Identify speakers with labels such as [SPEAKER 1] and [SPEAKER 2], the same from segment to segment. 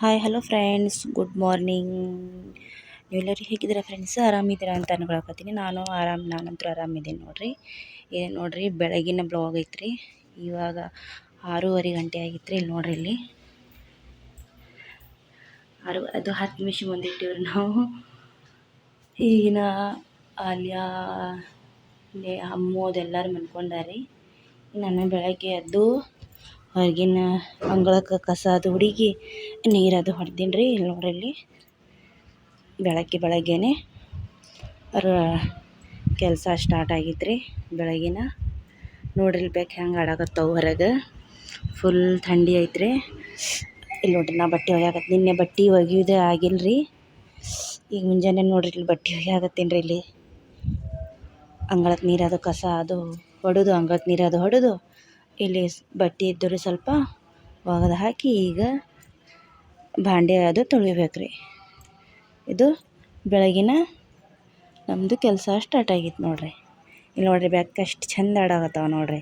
[SPEAKER 1] Hi hello friends good morning ನೀವೆಲ್ಲರೂ ಹೇಗಿದ್ದೀರಾ friends ಆರಾಮಿದ್ದೀರಾ ಅಂತ ಅನ್ಕೊಳಕತ್ತೀನಿ. ನಾನು ಆರಾಮ್ ನಾನಂತೂ ಆರಾಮಿದ್ದೀನಿ ನೋಡಿರಿ. ಏನು ನೋಡಿರಿ, ಬೆಳಗಿನ ಬ್ಲಾಗ್ ಐತ್ರಿ. ಇವಾಗ ಆರೂವರೆ ಗಂಟೆ ಆಗಿತ್ತು ಇಲ್ಲಿ ನೋಡ್ರಿ ಇಲ್ಲಿ. ಆರು, ಅದು ಹತ್ತು ನಿಮಿಷ ಮುಂದೆ ಇಟ್ಟಿವ್ರಿ ನಾವು. ಈಗಿನ ಅಲ್ಲಿ ಅಮ್ಮೋದೆಲ್ಲರೂ ಮನ್ಕೊಂಡಾರಿ ನಾನು ಬೆಳಗ್ಗೆ ಎದ್ದು ಹೊರಗಿನ ಅಂಗಳಕ್ಕೆ ಕಸ ಅದು ಹುಡುಗಿ ನೀರದು ಹೊಡ್ದೀನಿ ರೀ ಇಲ್ಲಿ ನೋಡ್ರಿ ಇಲ್ಲಿ. ಬೆಳಗ್ಗೆ ಬೆಳಗ್ಗೆನೆ ಕೆಲಸ ಸ್ಟಾರ್ಟ್ ಆಗಿತ್ತು ರೀ ಬೆಳಗಿನ. ನೋಡ್ರಿ ಬೇಕು ಹೆಂಗೆ ಆಡಾಕತ್ತವು ಹೊರಗೆ. ಫುಲ್ ಥಂಡಿ ಐತ್ರಿ. ಇಲ್ಲಿ ನೋಡ್ರಿ ನಾ ಬಟ್ಟೆ ಒಯ್ಯಾಕತ್ತೆ ನಿನ್ನೆ ಬಟ್ಟೆ ಒಗೆಯೋದೇ ಆಗಿಲ್ಲ ರೀ ಈಗ ಮುಂಜಾನೆ ನೋಡ್ರಿ ಇಲ್ಲಿ ಬಟ್ಟೆ ಒಯ್ಯಾಕತ್ತೀನಿ ರೀ ಇಲ್ಲಿ. ಅಂಗಳಕ್ಕೆ ನೀರು ನೀರದು ಕಸ ಅದು ಹೊಡೆದು ಅಂಗಳಕ್ಕೆ ನೀರು ನೀರದು ಹೊಡೆದು. ಇಲ್ಲಿ ಬಟ್ಟೆ ಇದ್ದರೆ ಸ್ವಲ್ಪ ಒಗೆದು ಹಾಕಿ ಈಗ ಭಾಂಡೆ ಅದು ತೊಳಿಬೇಕು ರೀ. ಇದು ಬೆಳಗಿನ ನಮ್ಮದು ಕೆಲಸ ಸ್ಟಾರ್ಟ್ ಆಗಿತ್ತು ನೋಡಿರಿ. ಇಲ್ಲಿ ನೋಡಿರಿ ಬ್ಯಾಕ್ ಎಷ್ಟು ಚಂದ ಆಡಾಕತ್ತಾವ ನೋಡಿರಿ.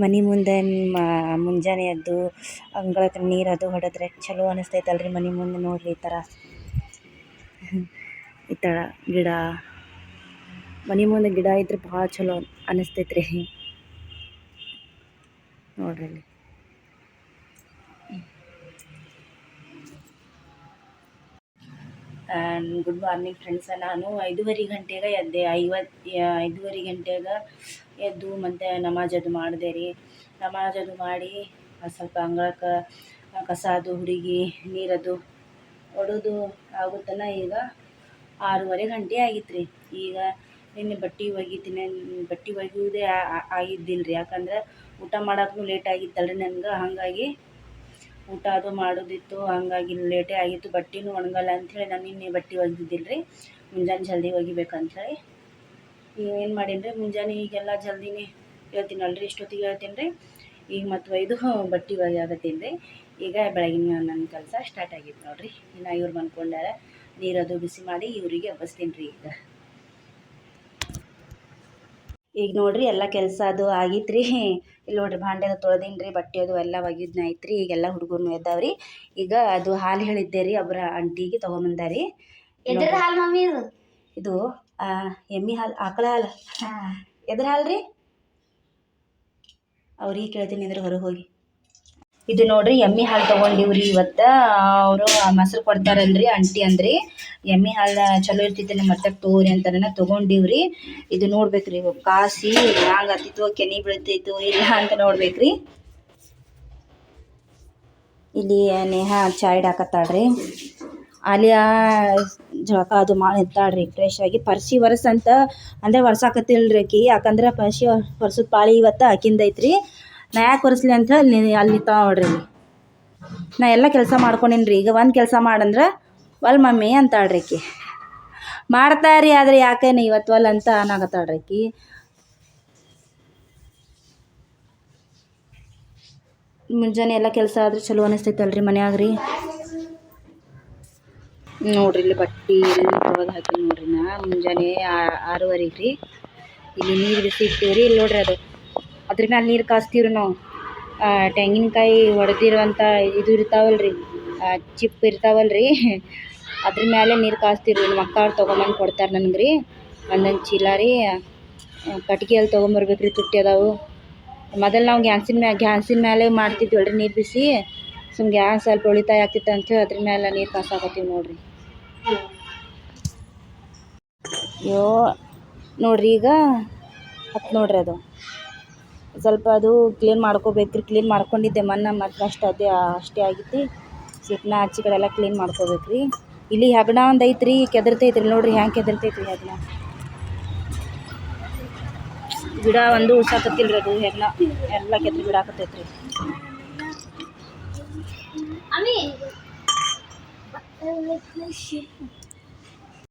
[SPEAKER 1] ಮನೆ ಮುಂದೆ ಮುಂಜಾನೆ ಎದ್ದು ಅಂಗಳಕ್ಕೆ ನೀರು ಅದು ಹೊಡೆದ್ರೆ ಚಲೋ ಅನಿಸ್ತೈತಲ್ರಿ ಮನೆ ಮುಂದೆ ನೋಡಿರಿ ಈ ಥರ. ಈ ಥರ ಗಿಡ ಮನೆ ಮುಂದೆ ಗಿಡ ಇದ್ರೆ ಭಾಳ ಚಲೋ ಅನಿಸ್ತೈತ್ರಿ. ನೋಡ್ರಿ ಗುಡ್ ಮಾರ್ನಿಂಗ್ ಫ್ರೆಂಡ್ಸ ನಾನು ಐದೂವರೆ ಗಂಟೆಗೆ ಎದ್ದೆ. ಐವತ್ತು ಐದೂವರೆ ಗಂಟೆಗೆ ಎದ್ದು ಮತ್ತೆ ನಮಾಜ್ ಅದು ಮಾಡಿದೆ ರೀ. ನಮಾಜ್ ಅದು ಮಾಡಿ ಸ್ವಲ್ಪ ಅಂಗಳಕ್ಕೆ ಕಸ ಅದು ಹುಡುಗಿ ನೀರದು ಒಡೋದು ಆಗುತ್ತಲ್ಲ ಈಗ? ಆರೂವರೆ ಗಂಟೆ ಆಗಿತ್ತು ರೀ ಈಗ ನಿನ್ನೆ ಬಟ್ಟೆ ಒಗಿತೀನಿ ಬಟ್ಟೆ ಒಗೆಯೋದೇ ಆಗಿದ್ದಿಲ್ಲ ರೀ ಯಾಕಂದ್ರೆ ಊಟ ಮಾಡೋಕ್ಕೂ ಲೇಟ್ ಆಗಿತ್ತಲ್ರಿ ನನಗೆ. ಹಾಗಾಗಿ ಊಟ ಅದು ಮಾಡೋದಿತ್ತು, ಹಾಗಾಗಿ ಲೇಟೇ ಆಗಿತ್ತು. ಬಟ್ಟೆನೂ ಒಣಗಲ್ಲ ಅಂಥೇಳಿ ನಾನು ನಿನ್ನೆ ಬಟ್ಟೆ ಒಗೆದಿದ್ದಿಲ್ಲ ರೀ ಮುಂಜಾನೆ ಜಲ್ದಿ ಒಗಿಬೇಕಂಥೇಳಿ ಏನು ಮಾಡೀನಿ ರೀ ಮುಂಜಾನೆ ಈಗೆಲ್ಲ ಜಲ್ದಿನೇ ಹೇಳ್ತೀನಲ್ರಿ, ಇಷ್ಟೊತ್ತಿಗೆ ಹೇಳ್ತೀನಿ ರೀ ಈಗ ಮತ್ತು ಒಯ್ದು ಬಟ್ಟೆ ಒಗ್ಯಾಕತ್ತೀನಿ ರೀ ಈಗ ಬೆಳಗಿನ ನನ್ನ ಕೆಲಸ ಸ್ಟಾರ್ಟ್ ಆಗಿತ್ತು ನೋಡಿರಿ. ಇನ್ನು ಇವ್ರು ಬಂದ್ಕೊಂಡಾರ ನೀರದು ಬಿಸಿ ಮಾಡಿ ಇವರಿಗೆ ಎಬ್ಬಿಸ್ತೀನಿ ರೀ ಈಗ. ಈಗ ನೋಡ್ರಿ ಎಲ್ಲ ಕೆಲಸ ಅದು ಆಗಿತ್ತು ರೀ ಇಲ್ಲಿ ನೋಡ್ರಿ ಭಾಂಡೆ ಅದು ತೊಳ್ದೀನಿ ರೀ ಬಟ್ಟೆ ಅದು ಎಲ್ಲ ಒಗಿದ್ನ ಐತೆ ರೀ ಈಗೆಲ್ಲ ಹುಡುಗರು ಎದ್ದಾವ್ರಿ. ಈಗ ಅದು ಹಾಲು ಹೇಳಿದ್ದೆ ರೀ ಒಬ್ಬರ ಅಂಟಿಗೆ ತೊಗೊಂಬಂದಾರಿ
[SPEAKER 2] ಎದ್ರ ಹಾಲು ಮಮ್ಮಿ ಇದು?
[SPEAKER 1] ಇದು ಎಮ್ಮಿ ಹಾಲು ಆಕಳ ಹಾಲು. ಎದ್ರ ಹಾಲು ರೀ? ಅವ್ರಿಗೆ ಕೇಳ್ತೀನಿ ಅಂದ್ರೆ ಹೊರಗೆ ಹೋಗಿ. ಇದು ನೋಡ್ರಿ ಎಮ್ಮಿ ಹಾಲು ತೊಗೊಂಡಿವ್ರಿ ಇವತ್ತ. ಅವರು ಮೊಸರು ಕೊಡ್ತಾರಲ್ರಿ ಅಂಟಿ ಅಂದ್ರಿ. ಎಮ್ಮಿ ಹಾಲು ಚಲೋ ಇರ್ತೈತೆ ನಮ್ಮ ಮತ್ತೆ ತೋರಿ ಅಂತಾರನ ತೊಗೊಂಡಿವ್ರಿ. ಇದು ನೋಡ್ಬೇಕ್ರಿ ಕಾಸಿ ಹ್ಯಾಂಗ ಹತ್ತಿತ್ತು, ಕೆನಿ ಬೀಳ್ತಿತ್ತು, ಇಲ್ಲ ಅಂತ ನೋಡ್ಬೇಕ್ರಿ. ಇಲ್ಲಿ ನೇಹಾ ಚಾಯ್ಡ್ ಇಡಾಕತ್ತಾಳ್ರಿ. ಅಲ್ಲಿ ಜಳಕ ಅದು ಮಾಡಿ ಇರ್ತಾಳ್ರಿ ಫ್ರೆಶ್ ಆಗಿ. ಪರ್ಸಿ ಒರೆಸ್ ಅಂತ ಅಂದ್ರೆ ಒರ್ಸಾಕತ್ತಿಲ್ರಿ ಆಕಿ ಯಾಕಂದ್ರೆ ಪರ್ಸಿ ವರ್ಸದ ಪಾಳಿ ಇವತ್ತು ಆಕಿಂದ ಐತ್ರಿ ನಾ ಯಾಕೆ ಒರೆಸ್ಲಿ ಅಂತ ಅಲ್ಲಿ ಅಲ್ಲಿ ನಿಂತಾಳ ನೋಡ್ರಿ ಇಲ್ಲಿ. ನಾ ಎಲ್ಲ ಕೆಲಸ ಮಾಡ್ಕೊಂಡೀನಿ ರೀ ಈಗ ಒಂದು ಕೆಲಸ ಮಾಡಂದ್ರೆ ಒಲ್ ಮಮ್ಮಿ ಅಂತಾಳ್ರಿ ಆಕಿ ಮಾಡ್ತಾರಿ ಆದ್ರೆ ಯಾಕೇನು ಇವತ್ತು ಒಲ್ ಅಂತ ಅನ್ನಾಗತ್ತಾಳ್ರಿ ಮುಂಜಾನೆ ಎಲ್ಲ ಕೆಲಸ ಆದ್ರೆ ಚಲೋ ಅನಿಸ್ತೈತಲ್ರಿ ಮನ್ಯಾಗ ರೀ ನೋಡ್ರಿ ಇಲ್ಲಿ ಬಟ್ಟೆ ಎಲ್ಲ ತೊಳೆದು ಹಾಕಿ ನೋಡ್ರಿ ನಾ. ಮುಂಜಾನೆ ಆರೂವರೆಗೆ ರೀ ಇಲ್ಲಿ ನೀರು ಬಿಸಿ ಇಟ್ಟಿವ್ರಿ. ಇಲ್ಲಿ ನೋಡ್ರಿ ಅದು ಅದ್ರ ಮ್ಯಾಲೆ ನೀರು ಕಾಸ್ತೀವ್ರಿ ನಾವು. ತೆಂಗಿನಕಾಯಿ ಹೊಡೆದಿರುವಂಥ ಇದು ಇರ್ತಾವಲ್ರಿ ಚಿಪ್ ಇರ್ತಾವಲ್ರಿ, ಅದ್ರ ಮೇಲೆ ನೀರು ಕಾಸ್ತೀವ್ರಿ. ನಮ್ಮ ಅಕ್ಕಾವ್ರು ತೊಗೊಂಬಂದು ಕೊಡ್ತಾರೆ ನನಗೆ ರೀ ಒಂದೊಂದು ಚೀಲ ರೀ ಕಟ್ಗೆಯಲ್ಲಿ ತೊಗೊಂಬರ್ಬೇಕು ರೀ ತುಟ್ಟಿ ಅದಾವು. ಮೊದಲು ನಾವು ಗ್ಯಾಸಿನ ಮ್ಯಾ, ಗ್ಯಾಸಿನ ಮೇಲೆ ಮಾಡ್ತಿದ್ವಲ್ಲ ರೀ ನೀರು ಬಿಸಿ. ಸುಮ್ ಗ್ಯಾಸ್ ಸ್ವಲ್ಪ ಉಳಿತಾಯ ಆಗ್ತಿತ್ತು ಅಂತೇಳಿ ಅದ್ರ ಮೇಲೆ ನೀರು ಕಾಸಾಕತ್ತೀವಿ ನೋಡ್ರಿ. ಅಯ್ಯೋ ನೋಡ್ರಿ ಈಗ, ಹತ್ತು ನೋಡ್ರಿ ಅದು. ಸ್ವಲ್ಪ ಅದು ಕ್ಲೀನ್ ಮಾಡ್ಕೋಬೇಕ್ರಿ ಕ್ಲೀನ್ ಮಾಡ್ಕೊಂಡಿದ್ದೆ ಮೊನ್ನೆ ಮತ್ತೆ ಅಷ್ಟು, ಅದೇ, ಅಷ್ಟೇ ಆಗೈತಿ ಆಚೆ ಕಡೆ ಎಲ್ಲ ಕ್ಲೀನ್ ಮಾಡ್ಕೋಬೇಕ್ರಿ. ಇಲ್ಲಿ ಹೆಗ್ಣ ಒಂದು ಐತ್ರಿ ಕೆದರ್ತೈತ್ರಿ ನೋಡ್ರಿ ಹ್ಯಾಂಗೆ ಕೆದರ್ತೈತ್ರಿ ಹೆಗ್ಣ. ಗಿಡ ಒಂದು ಉಳ್ಸಾಕತ್ತಿಲ್ರಿ ಅದು ಹೆಗ್ಣ. ಎಲ್ಲ ಕೆದ್ರಿ ಬಿಡಾಕತ್ತೈತ್ರಿ
[SPEAKER 2] ಅಮ್ಮಿ